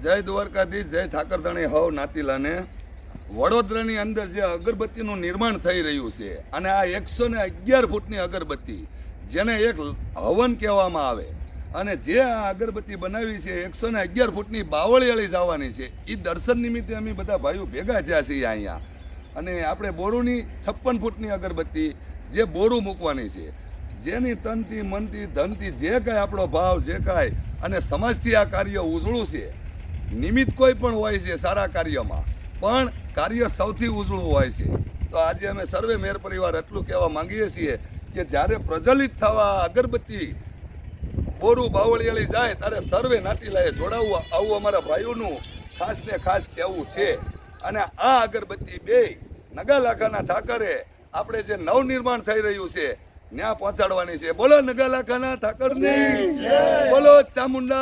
જય દ્વારકાધીશ, જય ઠાકરધણી, હવ નાતીલાને. વડોદરાની અંદર જે અગરબત્તીનું નિર્માણ થઈ રહ્યું છે, અને આ એકસો ને અગિયાર ફૂટની અગરબત્તી, જેને એક હવન કહેવામાં આવે, અને જે આ અગરબત્તી બનાવી છે, એકસો ને અગિયાર ફૂટની બાવળિયાળી જવાની છે એ દર્શન નિમિત્તે અમે બધા ભાઈઓ ભેગા થયા છીએ અહીંયા. અને આપણે બોરુની છપ્પન ફૂટની અગરબત્તી જે બોરું મૂકવાની છે, જેની તનથી મનથી ધનથી જે કાંઈ આપણો ભાવ, જે કાંઈ, અને સમાજથી આ કાર્ય ઉજળું છે નિમિત્ત કોઈ પણ હોય છે સારા કાર્યમાં પણ કાર્ય સૌથી ઉજળું હોય છે. તો આજે અમે સર્વે મેર પરિવાર એટલું કહેવા માંગીએ છીએ કે જ્યારે પ્રજ્વલિત થવા અગરબત્તી બોરું બાવળિયાળી જાય ત્યારે સર્વે નાતીલાએ જોડાવવું આવું અમારા ભાઈઓનું ખાસ ને ખાસ કહેવું છે. અને આ અગરબત્તી બે નગાલાખાના ઠાકરે આપણે જે નવનિર્માણ થઈ રહ્યું છે ત્યાં પહોંચાડવાની છે. બોલો નગાલાખાના ઠાકરની. બોલો ચામુંડા.